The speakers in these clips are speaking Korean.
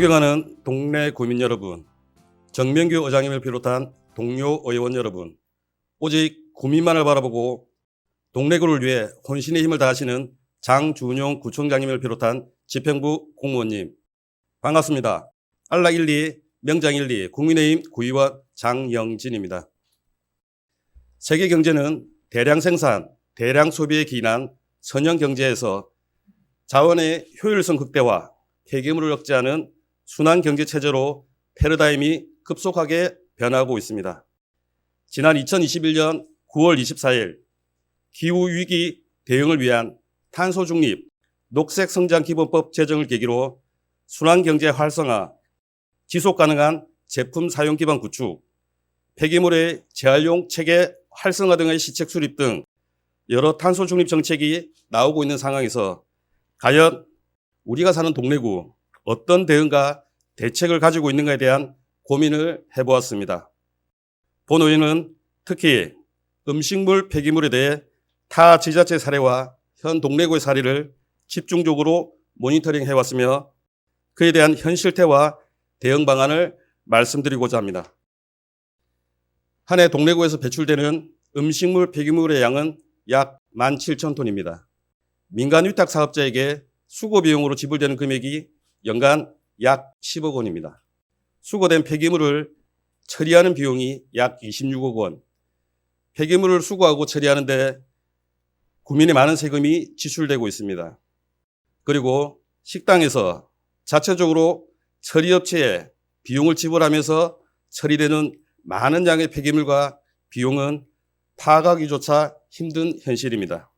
존경하는 동네 구민 여러분, 정명규 의장님을 비롯한 동료 의원 여러분, 오직 구민만을 바라보고 동래구를 위해 혼신의 힘을 다하시는 장준용 구청장님을 비롯한 집행부 공무원님, 반갑습니다. 알라 1리, 명장 1리, 국민의힘 구의원 장영진입니다. 세계 경제는 대량 생산, 대량 소비에 기인한 선형 경제에서 자원의 효율성 극대화, 폐기물을 억제하는 순환 경제 체제로 패러다임이 급속하게 변하고 있습니다. 지난 2021년 9월 24일 기후 위기 대응을 위한 탄소 중립 녹색 성장 기본법 제정을 계기로 순환 경제 활성화, 지속 가능한 제품 사용 기반 구축, 폐기물의 재활용 체계 활성화 등의 시책 수립 등 여러 탄소 중립 정책이 나오고 있는 상황에서 과연 우리가 사는 동래구 어떤 대응과 대책을 가지고 있는가에 대한 고민을 해보았습니다. 본의회는 특히 음식물 폐기물에 대해 타 지자체 사례와 현 동래구의 사례를 집중적으로 모니터링 해왔으며 그에 대한 현 실태와 대응 방안을 말씀드리고자 합니다. 한 해 동래구에서 배출되는 음식물 폐기물의 양은 약 17,000톤입니다. 민간 위탁 사업자에게 수거 비용으로 지불되는 금액이 연간 약 10억 원입니다. 수거된 폐기물을 처리하는 비용이 약 26억 원. 폐기물을 수거하고 처리하는데 국민의 많은 세금이 지출되고 있습니다. 그리고 식당에서 자체적으로 처리업체에 비용을 지불하면서 처리되는 많은 양의 폐기물과 비용은 파악하기조차 힘든 현실입니다.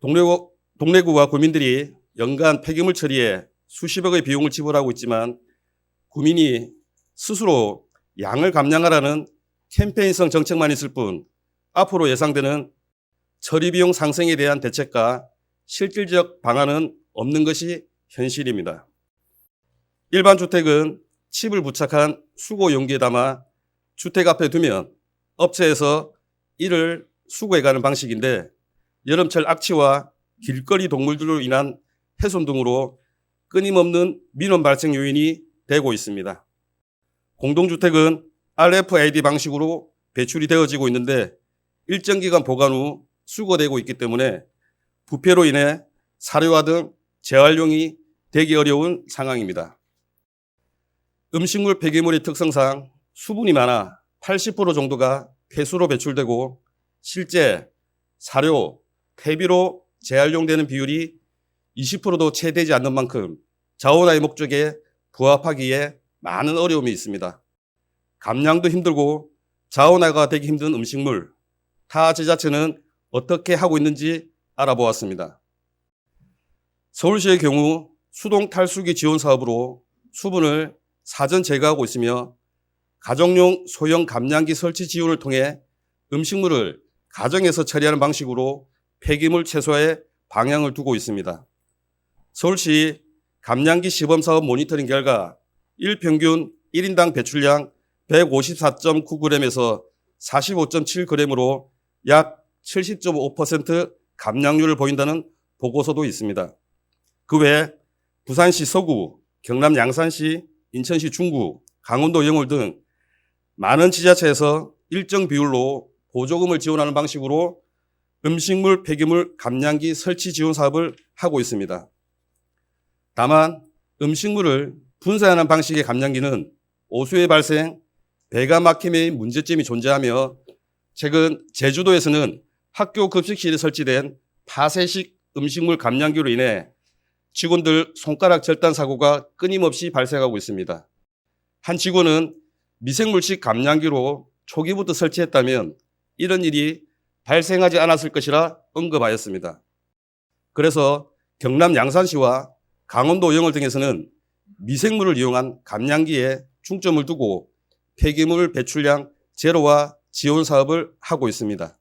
동래구, 동래구와 구민들이 연간 폐기물 처리에 수십억의 비용을 지불하고 있지만 구민이 스스로 양을 감량하라는 캠페인성 정책만 있을 뿐 앞으로 예상되는 처리 비용 상승에 대한 대책과 실질적 방안은 없는 것이 현실입니다. 일반 주택은 칩을 부착한 수거 용기에 담아 주택 앞에 두면 업체에서 이를 수거해 가는 방식인데 여름철 악취와 길거리 동물들로 인한 훼손 등으로 끊임없는 민원 발생 요인이 되고 있습니다. 공동주택은 RFID 방식으로 배출이 되어지고 있는데 일정 기간 보관 후 수거되고 있기 때문에 부패로 인해 사료화 등 재활용이 되기 어려운 상황입니다. 음식물 폐기물의 특성상 수분이 많아 80% 정도가 폐수로 배출되고 실제 사료, 폐비로 재활용되는 비율이 20%도 채 되지 않는 만큼 자원화의 목적에 부합하기에 많은 어려움이 있습니다. 감량도 힘들고 자원화가 되기 힘든 음식물, 타 지자체는 어떻게 하고 있는지 알아보았습니다. 서울시의 경우 수동 탈수기 지원 사업으로 수분을 사전 제거하고 있으며 가정용 소형 감량기 설치 지원을 통해 음식물을 가정에서 처리하는 방식으로 폐기물 최소화에 방향을 두고 있습니다. 서울시 감량기 시범사업 모니터링 결과 1평균 1인당 배출량 154.9g에서 45.7g으로 약 70.5% 감량률을 보인다는 보고서도 있습니다. 그외 부산시 서구, 경남 양산시, 인천시 중구, 강원도 영월 등 많은 지자체에서 일정 비율로 보조금을 지원하는 방식으로 음식물 폐기물 감량기 설치 지원 사업을 하고 있습니다. 다만 음식물을 분사하는 방식의 감량기는 오수의 발생, 배가 막힘의 문제점이 존재하며 최근 제주도에서는 학교 급식실에 설치된 파쇄식 음식물 감량기로 인해 직원들 손가락 절단 사고가 끊임없이 발생하고 있습니다. 한 직원은 미생물식 감량기로 초기부터 설치했다면 이런 일이 발생하지 않았을 것이라 언급하였습니다. 그래서 경남 양산시와 강원도 영월 등에서는 미생물을 이용한 감량기에 중점을 두고 폐기물 배출량 제로화 지원 사업을 하고 있습니다.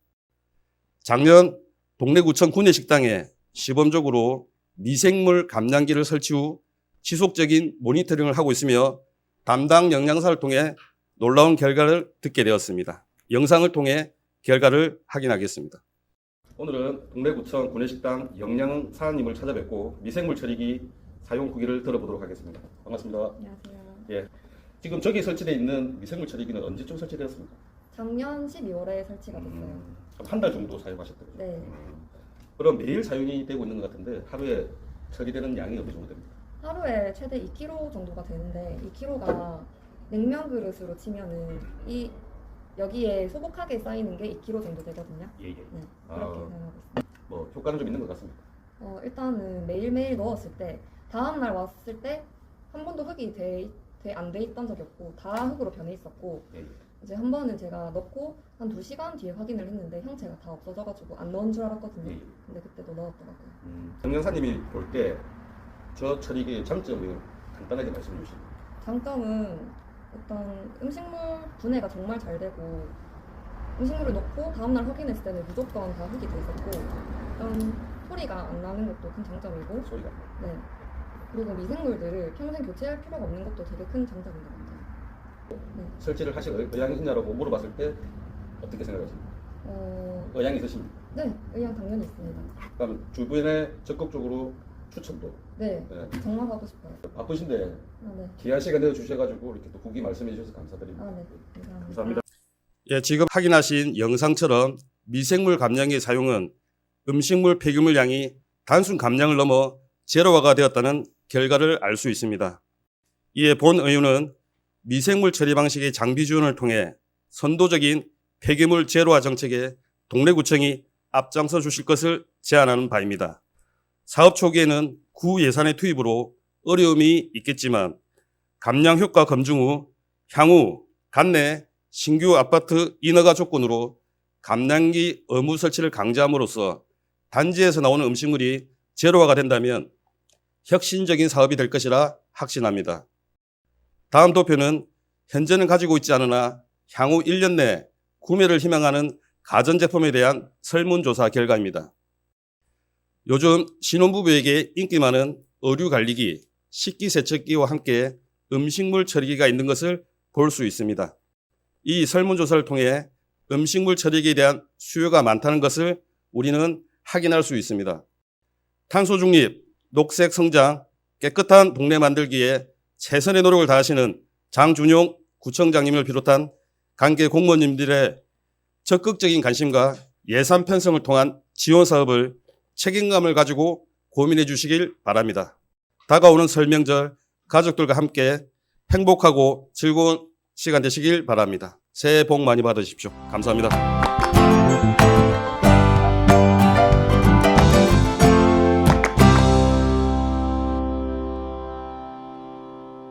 작년 동래구청 구내식당에 시범적으로 미생물 감량기를 설치 후 지속적인 모니터링을 하고 있으며 담당 영양사를 통해 놀라운 결과를 듣게 되었습니다. 영상을 통해 결과를 확인하겠습니다. 오늘은 동래구청 구내식당 영양사님을 찾아뵙고 미생물 처리기 사용 후기를 들어보도록 하겠습니다. 반갑습니다. 안녕하세요. 지금 저기 설치되어 있는 미생물 처리기는 언제쯤 설치되었습니까? 작년 12월에 설치가 됐어요. 음, 한달 정도 사용하셨다고요? 네. 음, 그럼 매일 사용이 되고 있는 것 같은데 하루에 처리되는 양이 어느 정도 됩니까? 하루에 최대 2kg 정도가 되는데 2kg가 냉면 그릇으로 치면은 이 여기에 소복하게 쌓이는 게 2kg 정도 되거든요. 예, 예. 네, 아. 그렇게 사용하고 있습니다. 뭐 효과는 좀 있는 것 같습니다. 어, 일단은 매일매일 넣었을 때 다음 날 왔을 때 한 번도 흙이 돼, 안돼 있던 적이 없고 다 흙으로 변해 있었고 예, 예. 이제 한 번은 제가 넣고 한 2시간 뒤에 확인을 했는데 형체가 다 없어져가지고 안 넣은 줄 알았거든요. 예, 예. 근데 그때도 넣었더라고요. 음, 정영사님이 볼 때 저 처리기의 장점을 간단하게 말씀해 주시면 장점은 일단 음식물 분해가 정말 잘 되고 음식물을 넣고 다음날 확인했을 때는 무조건 다 흙이 돼 있었고 일단 소리가 안 나는 것도 큰 장점이고 소리가 네 그리고 미생물들을 평생 교체할 필요가 없는 것도 되게 큰 장점인 것 같아요. 설치를 하실 의- 의향이 있냐라고 물어봤을 때 어떻게 생각하십니까? 어, 의향이 있으십니까? 네 의향 당연히 있습니다. 그럼 주변에 적극적으로 추천도 네 네. 정말 하고 싶어요. 바쁘신데 아, 네. 귀한 시간 내어 주셔가지고 이렇게 또 후기 말씀해 주셔서 감사드립니다. 아, 네. 감사합니다. 감사합니다. 예, 지금 확인하신 영상처럼 미생물 감량의 사용은 음식물 폐기물 양이 단순 감량을 넘어 제로화가 되었다는 결과를 알 수 있습니다. 이에 본 의원은 미생물 처리 방식의 장비 지원을 통해 선도적인 폐기물 제로화 정책에 동래구청이 앞장서 주실 것을 제안하는 바입니다. 사업 초기에는 구 예산의 투입으로 어려움이 있겠지만 감량 효과 검증 후 향후 간내 신규 아파트 인허가 조건으로 감량기 의무 설치를 강제함으로써 단지에서 나오는 음식물이 제로화가 된다면 혁신적인 사업이 될 것이라 확신합니다. 다음 도표는 현재는 가지고 있지 않으나 향후 1년 내 구매를 희망하는 가전제품에 대한 설문조사 결과입니다. 요즘 신혼부부에게 인기 많은 의류 관리기, 식기 세척기와 함께 음식물 처리기가 있는 것을 볼 수 있습니다. 이 설문조사를 통해 음식물 처리기에 대한 수요가 많다는 것을 우리는 확인할 수 있습니다. 탄소 중립, 녹색 성장, 깨끗한 동네 만들기에 최선의 노력을 다하시는 장준용 구청장님을 비롯한 관계 공무원님들의 적극적인 관심과 예산 편성을 통한 지원 사업을 책임감을 가지고 고민해 주시길 바랍니다. 다가오는 설명절 가족들과 함께 행복하고 즐거운 시간 되시길 바랍니다. 새해 복 많이 받으십시오. 감사합니다.